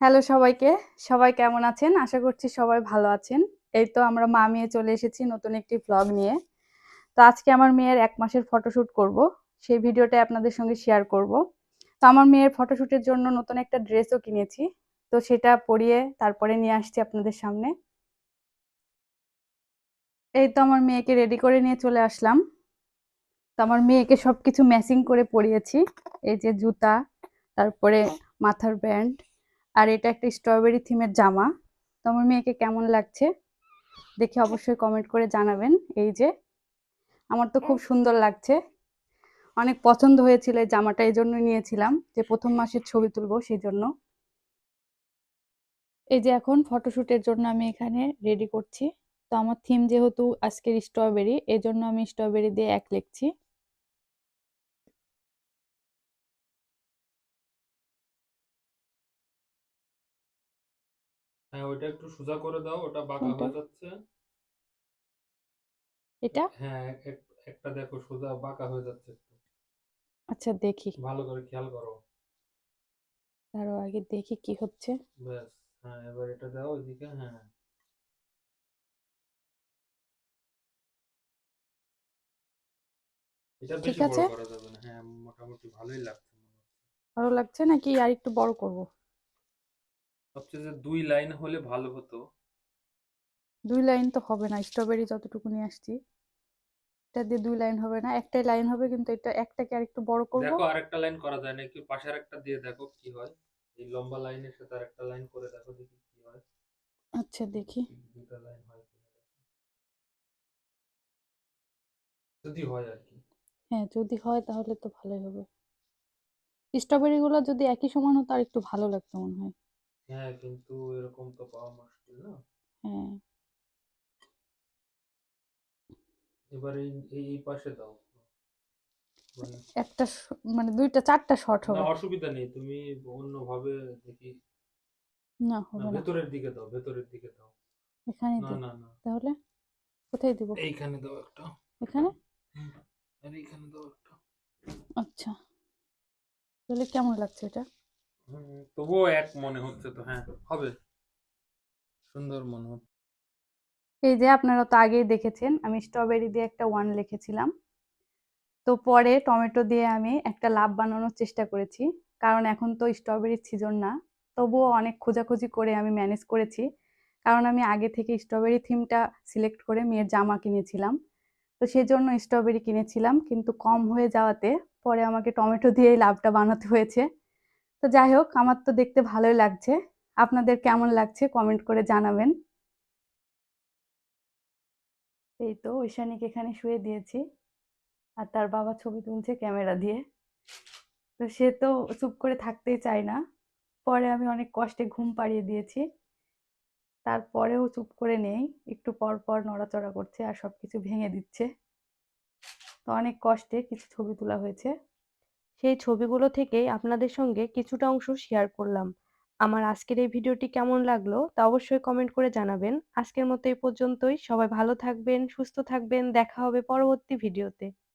Hello সবাইকে। সবাই কেমন আছেন? আশা করছি সবাই ভালো আছেন। এই তো আমরা মা মেয়ে চলে এসেছি নতুন একটি ব্লগ নিয়ে। তো আজকে আমার মেয়ের এক মাসের ফটোশ্যুট করব। সেই ভিডিওটা আপনাদের সঙ্গে শেয়ার করব। তো আমার মেয়ের ফটোশ্যুটের জন্য নতুন একটা ড্রেসও কিনেছি। তো সেটা পরিয়ে তারপরে নিয়ে আসছি আপনাদের সামনে। এই তো আমার মেয়েকে রেডি করে নিয়ে চলে আসলাম। তো আমার মেয়েকে সব কিছু ম্যাচিং করে পরিয়েছি। এই যে জুতা, তারপরে মাথার ব্যান্ড আর এটা একটা স্ট্রবেরি থিমের জামা। তো আমার মেয়েকে কেমন লাগছে? দেখে অবশ্যই কমেন্ট করে জানাবেন। এই যে, আমার তো খুব সুন্দর লাগছে। অনেক পছন্দ হয়েছিল এই জামাটা, এই জন্য নিয়েছিলাম যে প্রথম মাসের ছবি তুলবো সেই জন্য এই যে এখন ফটোশ্যুটের জন্য আমি এখানে রেডি করছি। তো আমার থিম যেহেতু আজকের স্ট্রবেরি এই জন্য আমি স্ট্রবেরি দিয়ে এক লিখছি। হ্যাঁ ওটা একটু সোজা করে দাও ওটা বাঁকা হয়ে যাচ্ছে। এটা? হ্যাঁ একটা দেখো সোজা বাঁকা হয়ে যাচ্ছে একটু। আচ্ছা দেখি। ভালো করে খেয়াল করো। আরও আগে দেখি কি হচ্ছে। ব্যাস হ্যাঁ এবার এটা দাও ওইদিকে হ্যাঁ। এটা ঠিক বেশি আছে? বড় করা যাবে না হ্যাঁ মোটামুটি ভালোই লাগছে ভালো লাগছে নাকি আর একটু বড় করব? সবচেয়ে যে দুই লাইন হলে ভালো হতো। দুই লাইন তো হবে না স্ট্রবেরি যতটুকু নিয়ে আসছি। এটা দিয়ে দুই লাইন হবে না একটাই লাইন হবে কিন্তু এটা একটাকে আর একটু বড় করব। দেখো আরেকটা লাইন করা যায় নাকি পাশের একটা দিয়ে দেখো কি হয়। এই লম্বা লাইনের সাথে আরেকটা লাইন করে দেখো দেখি কি হয়। আচ্ছা দেখি। দুটা লাইন হয়। যদি হয় আর কি। হ্যাঁ যদি হয় তাহলে তো ভালোই হবে। স্ট্রবেরি গুলো যদি একই সমান হতো আর একটু ভালো লাগতো মনে হয়। হ্যাঁ কিন্তু এরকম তো পাওয়া মুশকিল না। হ্যাঁ। এবার এই এই পাশে দাও। মানে একটা মানে দুইটা চারটা শর্ট না হবে অসুবিধা নেই তুমি অন্যভাবে দেখি। না হবে না ভেতরের দিকে দাও ভেতরের দিকে দাও। এখানে না না না। তাহলে কোথায় দিব? এইখানে দাও একটা। এখানে? আর এইখানে দাও একটা। আচ্ছা। তাহলে কেমন লাগছে এটা? তবুও এক মনে হচ্ছে তো হ্যাঁ হবে। সুন্দর মনে হচ্ছে। এই যে আপনারা তো আগেই দেখেছেন আমি স্ট্রবেরি দিয়ে একটা ওয়ান লিখেছিলাম। তো পরে টমেটো দিয়ে আমি একটা লাভ বানানোর চেষ্টা করেছি কারণ এখন তো স্ট্রবেরির সিজন না। তবুও অনেক খোঁজাখুঁজি করে আমি ম্যানেজ করেছি কারণ আমি আগে থেকে স্ট্রবেরি থিমটা সিলেক্ট করে মেয়ের জামা কিনেছিলাম। তো সেই জন্য স্ট্রবেরি কিনেছিলাম কিন্তু কম হয়ে যাওয়াতে পরে আমাকে টমেটো দিয়েই লাভটা বানাতে হয়েছে। তো যাই হোক আমার তো দেখতে ভালোই লাগছে। আপনাদের কেমন লাগছে কমেন্ট করে জানাবেন। এই তো ঐশানীকে এখানে শুয়ে দিয়েছি। আর তার বাবা ছবি তুলছে ক্যামেরা দিয়ে। তো সে তো চুপ করে থাকতেই চায় না। পরে আমি অনেক কষ্টে ঘুম পাড়িয়ে দিয়েছি। তারপরেও চুপ করে নেই। একটু পর পর নড়াচড়া করছে আর সব কিছু ভেঙে দিচ্ছে। তো অনেক কষ্টে কিছু ছবি তোলা হয়েছে। সেই ছবিগুলো থেকেই আপনাদের সঙ্গে কিছুটা অংশ শেয়ার করলাম। আমার আজকের এই ভিডিওটি কেমন লাগল তা অবশ্যই কমেন্ট করে জানাবেন। আজকের মতো এই পর্যন্তই। সবাই ভালো থাকবেন, সুস্থ থাকবেন। দেখা হবে পরবর্তী ভিডিওতে।